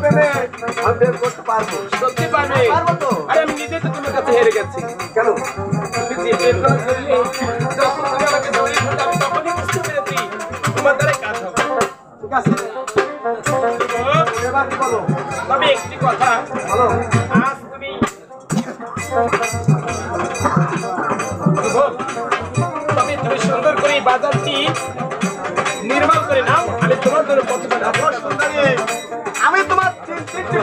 প্রেমে আমি প্রেম করতে পারব। সত্যি পারবে? পারব তো। আরে আমি নিজেই তো তোমার কাছে হেরে গেছি। কেন? তুমি যে করে ফেললে যখন তুমি আমাকে জড়িয়ে ধরলে আমি তখনই বুঝতে পেরেছি তোমার দ্বারা কাজ হবে। ঠিক আছে। এবার বলো। তবে একটি কথা বলো। আজ তুমি তবে তুমি সুন্দর করে বাজারটি নির্মাণ করে নাও আমি তোমার জন্য কতটা সুন্দরী,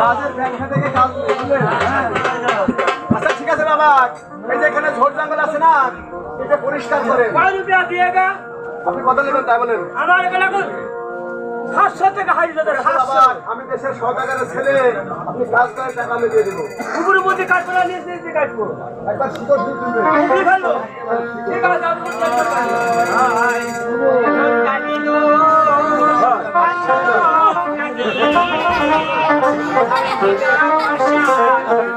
কাজের ব্যাংকা থেকে কাজ। আচ্ছা ঠিক আছে বাবা। এই যে এখানে ঝোড় জঙ্গল আছে না এটা পরিষ্কার করে। কয় রুপিয়া দিয়ে গা। আপনি কত নেবেন তাই বলেন। আমার এখানে সাতশো থেকে হাজার হাজার সাতশো। আমি দেশের সদাগারের ছেলে আপনি কাজ করে টাকা আমি দিয়ে দেবো। উপরে মধ্যে কাটবো না নিচে নিচে কাটবো একবার শিকড় দিয়ে ঠিক আছে I'm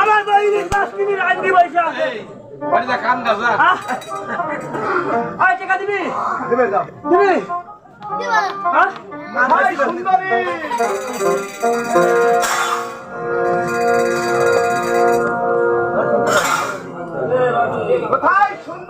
আমার বই পাঁচ মিনিট আইন দি পয়সা আয় টাকা দিবি? দিবে। দিবি? হ্যাঁ সুন্দরী! কোথায় সুন্দরী?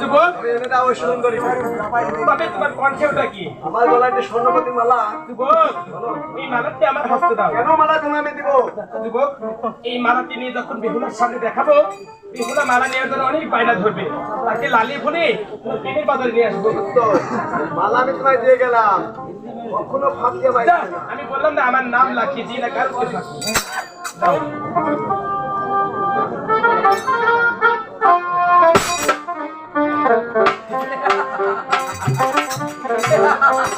যুবক। সুন্দরী তবে তোমার কণ্ঠে ওটা কি? আমার স্বর্ণপতি মালা। যুবক এই মালাটি আমার হস্তে দাও। কেন মালা তুমি আমি দিব? যুবক এই মালাটি নিয়ে যখন বেহুলার সামনে দেখাবো বেহুলা মালা নেওয়ার জন্য অনেক বায়না ধরবে। তাকে লালিয়ে ফোনে পেনের বাজারে নিয়ে আসব। মালা আমি তোমায় দিয়ে গেলাম। কখনো যা, না আমি বললাম না আমার নাম লাখি জি না কারও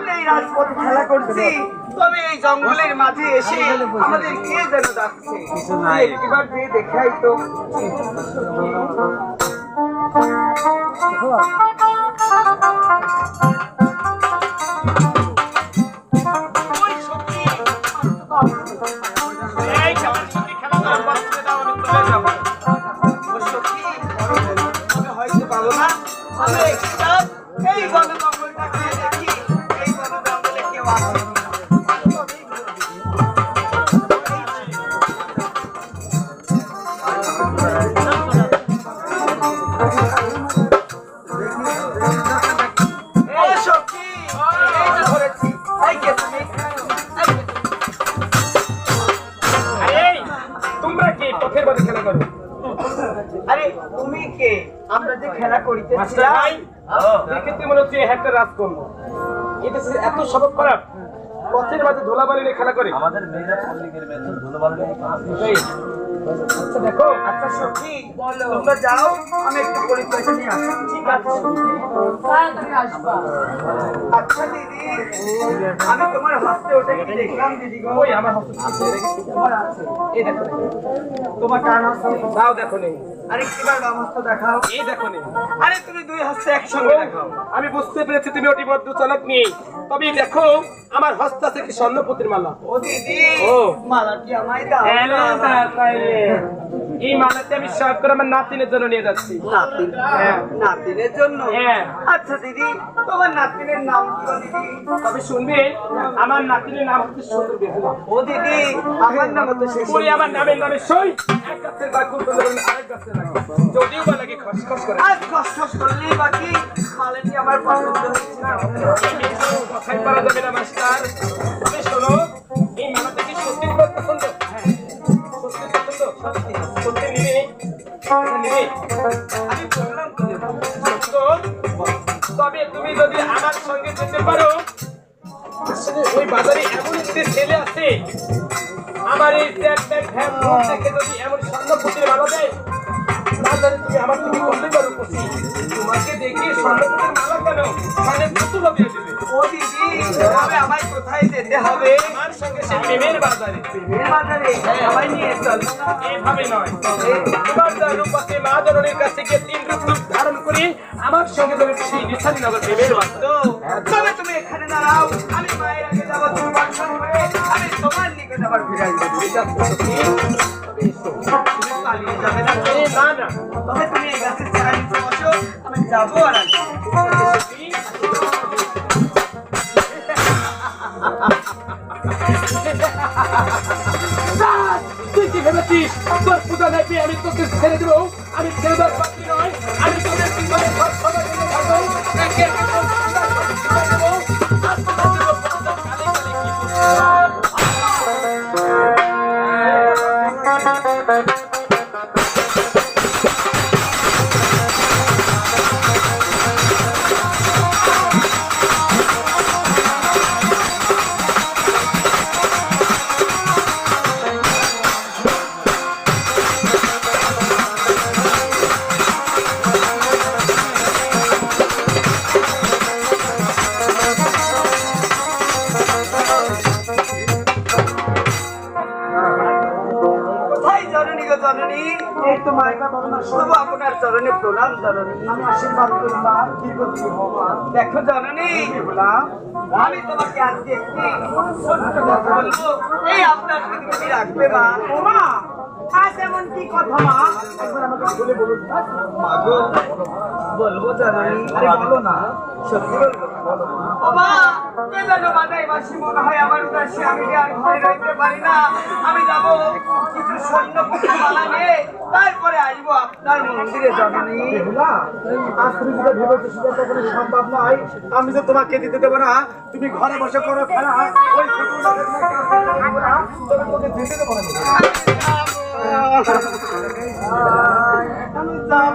আমরা এই রাজপথে খেলা করছি। তবে এই জঙ্গলের মাঝে এসে আমাদের কে যেন ডাকছে? একবার দিয়ে দেখাই তো। ওই মাস্টার ভাই দেখেতে মনে হচ্ছে একটা রাজ করব এটা এত স্বভাব খারাপ। পথের মাঝে ধুলাবালি নিয়ে খেলা করে। আমাদের মেয়েরা পল্লিকের মেয়ে ধুলোবালু আচ্ছা দেখো। আচ্ছা সখী বলো। তোমরা যাও আমি একটু পরিচয় নিয়ে আসি। ঠিক আছে আচ্ছা দিদি। আমি তোমার হাসতে ওটা কি দেখলাম দিদি গো? ওই আমার হস্তে তোমার আছে। এই দেখো নে। তোমার কান হাসতে দাও দেখো নেই আরেকটিবার বাম হস্ত দেখাও। এই দেখো নেই আরে তুমি দুই হস্তে একসঙ্গে দেখাও। আমি বুঝতে পেরেছি তুমি ওটি বদ্ধ চালাক নেই। তবে দেখো আমার হস্ত আছে কি স্বর্ণপতির মালা? ও দিদি। ও। মালাটি আমায় দাও। এই মালাতে আমি সব করে আমার নাতিনের জন্য নিয়ে যাচ্ছি। নাতিন হ্যাঁ। নাতিনের জন্য? হ্যাঁ। আচ্ছা দিদি তোমার নাতিনের নাম তবে শুনবে আমার নাতিনের নাম হচ্ছে সুন্দর ও দিদি আমার নাম তো শেষ পুরি আমার নামের নামে সই। এক গাছের বাঘ করতে আরেক গাছের বাঘ। যদিও বা লাগে খসখস করে। আজ কষ্ট করলেই বাকি মালাটি আমার পছন্দ হচ্ছে না? কথাই পারা যাবে না মাস্টার। তবে শোনো তবে তুমি যদি আমার সঙ্গে যেতে পারো আসলে বাজারে এমন একটি ছেলে আছে আমার এই ভ্যান ভ্যান দেখে যদি এমন স্বর্ণ মালা দেয় না তুমি আমার থেকে করলেই পারো তোমাকে দেখে স্বর্ণ কেন মানে পুতুলও দিয়ে দেবে। ও দিদি তবে আমায় কোথায় যেতে হবে? আমার সঙ্গে সে প্রেমের বাজারে প্রেমের বাজারে আমায় নিয়ে চল। এভাবে নয়। এবার যা রূপ মা জননীর কাছে গিয়ে তিন রূপ রূপ ধারণ করে আমার সঙ্গে তুমি সেই নিশানি প্রেমের বাজার। তবে তুমি এখানে দাঁড়াও আমি মায়ের আগে যাব তুমি বাসন হয়ে আমি তোমার নিকট আবার ফিরে আসব। ঠিক আছে? তবে এসো, তুমি পালিয়ে যাবে না। না না। তবে তুমি এই গাছের নিচে বসো। আমি যাব আর তুই কি ভেবেছিস? পূজা নাকি আমি তোকে ছেড়ে দেবো। আমি ছেড়ে দেওয়ার পাত্রী নয়। তবু আপনার চরণে প্রণাম জননী আমি আশীর্বাদ করলাম। দীর্ঘজীবী হবা দেখো জননী আমি তোমাকে আজকে একটি ছোট্ট কথা বলব। এই আপনার তুমি রাখবে মা। মা আজ এমন কি কথা মা? একবার আমাকে বলে বলুন। মাগো বলব জননী আরে বলো না। সত্যি বলব ও মা কে যেন বানাই বাসি মনে হয় আমার উদাসী আমি যে আর ঘরে রইতে পারি না। আমি যাব কিছু সৈন্য পুত্র মালা নিয়ে তারপরে আসব আপনার মন্দিরে জননী আজ তুমি যেটা ভেবেছো সেটা তো কোনো সম্ভব নয়। আমি যে তোমাকে দিতে দেবো না তুমি ঘরে বসে করো খেলা। ওই ফুটবল দিতে দেবো না। আমি যাব।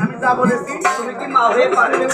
আমি যা বলেছি তুমি কি মা হয়ে পারবে?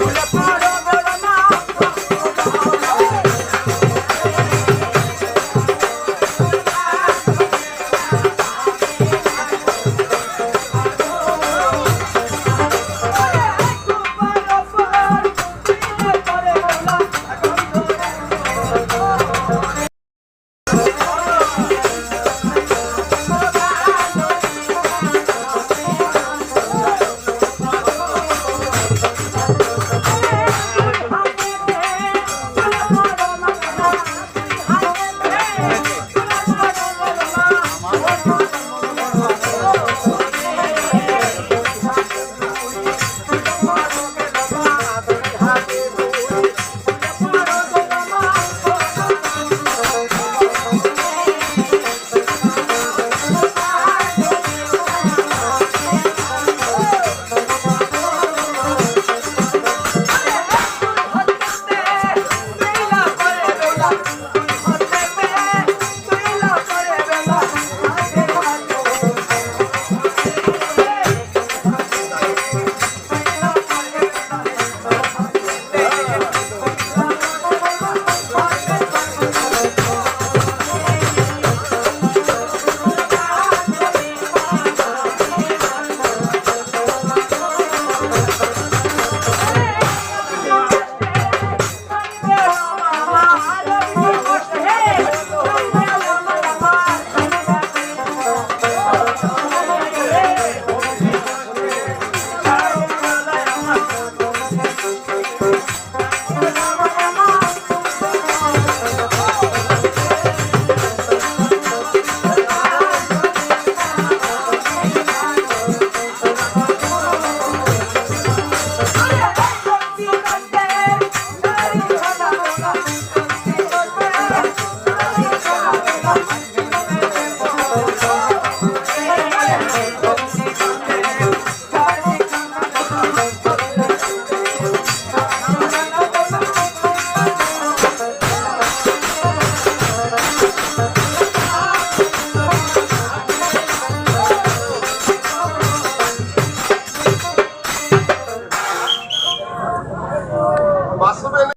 pull up.